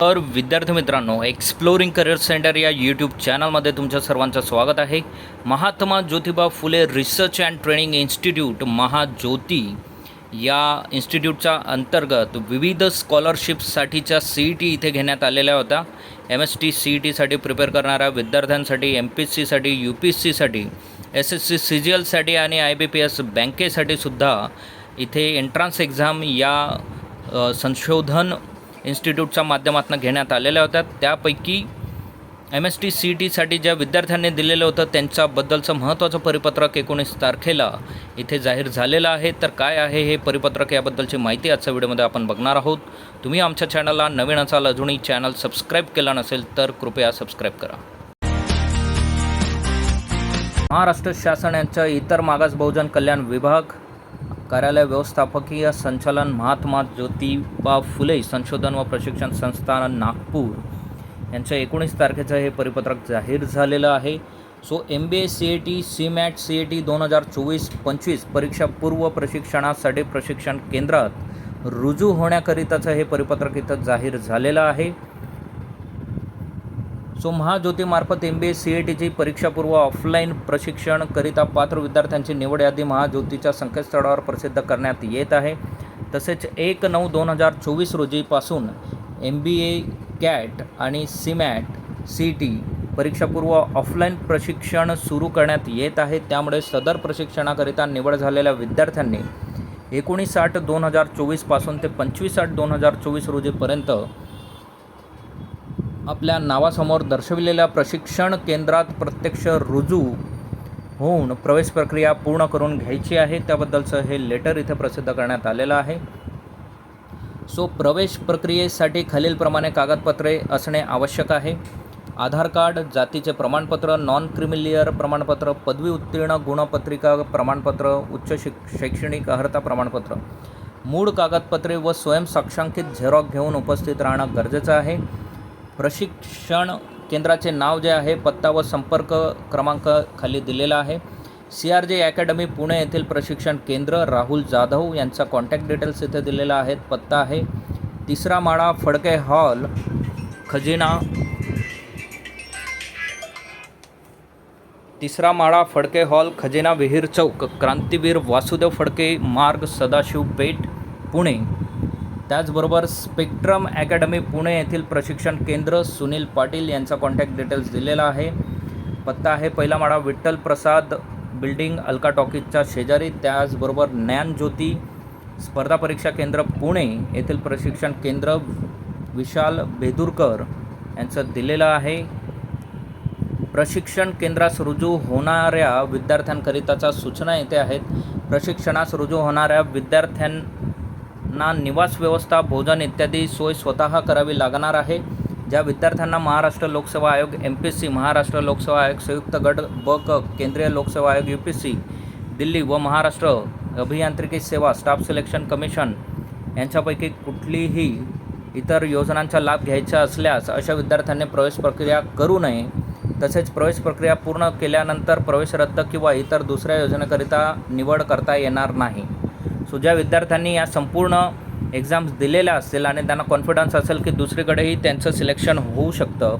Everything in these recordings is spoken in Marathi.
तर विद्यार्थी मित्रांनो एक्सप्लोरिंग करिअर सेंटर या यूट्यूब चॅनलमध्ये तुमच्या सर्वांचं स्वागत आहे. Mahatma Jyotiba Phule research and training institute Mahajyoti या इन्स्टिट्यूटच्या अंतर्गत विविध स्कॉलरशिप्ससाठीच्या सी ई टी इथे घेण्यात आलेल्या होत्या. M S T C E टीसाठी प्रिपेअर करणाऱ्या विद्यार्थ्यांसाठी एम पी एस सीसाठी यू पी एस सीसाठी S S C C G एलसाठी आणि आय बी पी एस बँकेसाठी सुद्धा इथे एंट्रन्स एक्झाम या संशोधन इन्स्टिट्यूटच्या माध्यमातून घेण्यात आलेल्या होत्या. त्यापैकी एम एस टी सी टीसाठी ज्या विद्यार्थ्यांनी दिलेलं होतं त्यांच्याबद्दलचं महत्त्वाचं परिपत्रक एकोणीस तारखेला इथे जाहीर झालेलं आहे. तर काय आहे हे परिपत्रक याबद्दलची माहिती आजच्या व्हिडिओमध्ये आपण बघणार आहोत. तुम्ही आमच्या चॅनलला नवीन असाल अजूनही चॅनल सबस्क्राईब केला नसेल तर कृपया सबस्क्राईब करा. महाराष्ट्र शासन यांच्या इतर मागास बहुजन कल्याण विभाग कार्यालय व्यवस्थापकीय संचालन महात्मा ज्योतिबा फुले संशोधन व प्रशिक्षण संस्थान नागपूर. यांच्या एकोणीस तारखेचं हे परिपत्रक जाहीर झालेलं आहे. So M B A C A T C MAT C A T दोन हजार चोवीस पंचवीस परीक्षापूर्व प्रशिक्षणासाठी प्रशिक्षण केंद्रात रुजू होण्याकरिताचं हे परिपत्रक इथं जाहीर झालेलं आहे. So महाज्योतीमार्फत M B A C A टीची परीक्षापूर्व ऑफलाईन प्रशिक्षणकरिता पात्र विद्यार्थ्यांची निवड यादी महाज्योतीच्या संकेतस्थळावर प्रसिद्ध करण्यात येत आहे. तसेच एक नऊ दोन हजार चोवीस रोजीपासून एम बी ए कॅट आणि सीमॅट सी टी परीक्षापूर्व ऑफलाईन प्रशिक्षण सुरू करण्यात येत आहे. त्यामुळे सदर प्रशिक्षणाकरिता निवड झालेल्या विद्यार्थ्यांनी एकोणीस आठ दोन हजार चोवीसपासून ते पंचवीस आठ दोन हजार चोवीस रोजीपर्यंत आपल्या नावासमोर दर्शविलेल्या प्रशिक्षण केंद्रात प्रत्यक्ष रुजू होऊन प्रवेश प्रक्रिया पूर्ण करून घ्यायची आहे. त्याबद्दलचं हे लेटर इथे प्रसिद्ध करण्यात आलेलं आहे. सो प्रवेश प्रक्रियेसाठी खालीलप्रमाणे कागदपत्रे असणे आवश्यक आहे. आधार कार्ड जातीचे प्रमाणपत्र नॉन क्रिमिलियर प्रमाणपत्र पदवी उत्तीर्ण गुणपत्रिका प्रमाणपत्र उच्च शिक शैक्षणिक अर्हता प्रमाणपत्र. मूळ कागदपत्रे व स्वयंसाक्षांकित झेरॉक घेऊन उपस्थित राहणं गरजेचं आहे. प्रशिक्षण केंद्राचे नाव जे आहे पत्ता व संपर्क क्रमांक खाली दिलेला आहे. C R J academy Pune येथील प्रशिक्षण केंद्र राहुल जाधव यांचा कॉन्टॅक्ट डिटेल्स इथे दिलेला आहेत. पत्ता आहे तिसरा माळा फडके हॉल खजिना. तिसरा माळा फडके हॉल खजिना विहीर चौक क्रांतीवीर वासुदेव फडके मार्ग सदाशिव पेठ पुणे. त्याचबरोबर स्पेक्ट्रम अकॅडमी पुणे येथील प्रशिक्षण केंद्र सुनील पाटील यांचा कॉन्टॅक्ट डिटेल्स दिलेला आहे. पत्ता आहे पहिला माळा विठ्ठल प्रसाद बिल्डिंग अलका टॉकीजच्या शेजारी. त्याचबरोबर ज्ञानज्योती स्पर्धा परीक्षा केंद्र पुणे येथील प्रशिक्षण केंद्र विशाल बेदुरकर यांचं दिलेलं आहे. प्रशिक्षण केंद्रास रुजू होणाऱ्या विद्यार्थ्यांकरिताच्या सूचना येथे आहेत. प्रशिक्षणास रुजू होणाऱ्या विद्यार्थ्यां ना निवास व्यवस्था भोजन इत्यादी सोय स्वतः करावी लागणार आहे. ज्या विद्यार्थ्यांना महाराष्ट्र लोकसेवा आयोग M P S C Maharashtra लोकसेवा आयोग संयुक्त गट ब क केंद्रीय लोकसेवा आयोग यू पी सी दिल्ली व महाराष्ट्र अभियांत्रिकी सेवा स्टाफ सिलेक्शन कमिशन यांच्यापैकी कुठलीही इतर योजनांचा लाभ घ्यायचा असल्यास अशा विद्यार्थ्यांनी प्रवेश प्रक्रिया करू नये. तसेच प्रवेश प्रक्रिया पूर्ण केल्यानंतर प्रवेश रद्द किंवा इतर दुसऱ्या योजनेकरिता निवड करता येणार नाही. सो ज्या विद्यार्थ्यांनी या संपूर्ण एक्झाम्स दिलेल्या असतील आणि त्यांना कॉन्फिडन्स असेल की दुसरीकडेही त्यांचं सिलेक्शन होऊ शकतं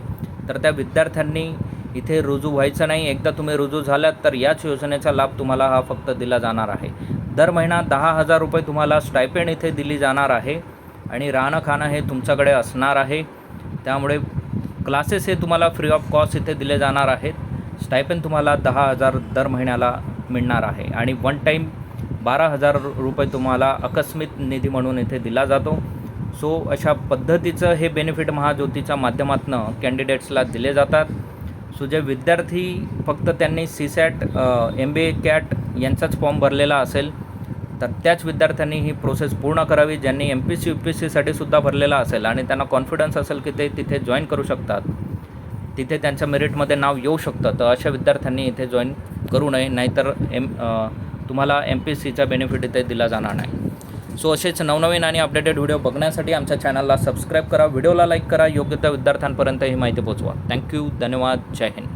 तर त्या विद्यार्थ्यांनी इथे रुजू व्हायचं नाही. एकदा तुम्ही रुजू झालात तर याच योजनेचा लाभ तुम्हाला हा फक्त दिला जाणार आहे. दर महिना दहा हजार रुपये तुम्हाला स्टायपेंड इथे दिली जाणार आहे आणि राहणं खाणं हे तुमच्याकडे असणार आहे. त्यामुळे क्लासेस हे तुम्हाला फ्री ऑफ कॉस्ट इथे दिले जाणार आहेत. स्टायपेंड तुम्हाला दहा हजार दर महिन्याला मिळणार आहे. आणि वन टाईम बारा हजार रुपये तुम्हाला आकस्मित निधी म्हणून इथे दिला जातो. सो अशा पद्धतीचं हे बेनिफिट महाज्योतीच्या माध्यमातून कॅन्डिडेट्सला दिले जातात. सो जे विद्यार्थी फक्त त्यांनी C SAT M B A CAT यांचाच फॉर्म भरलेला असेल तर त्याच विद्यार्थ्यांनी ही प्रोसेस पूर्ण करावी ज्यांनी M P C U P सीसाठी सुद्धा भरलेला असेल आणि त्यांना कॉन्फिडन्स असेल की ते तिथे जॉईन करू शकतात. तिथे त्यांच्या मेरिटमध्ये नाव येऊ शकतं तर अशा विद्यार्थ्यांनी इथे जॉईन करू नये नाहीतर एम तुम्हाला एम पी एस सीचा बेनिफिट इथे दिला जाणार नाही. सो असेच नवनवीन आणि अपडेटेड व्हिडिओ बघण्यासाठी आमच्या चॅनलला सबस्क्राईब करा व्हिडिओला लाईक करा योग्य त्या विद्यार्थ्यांपर्यंत ही माहिती पोहोचवा. थँक्यू धन्यवाद जय हिंद.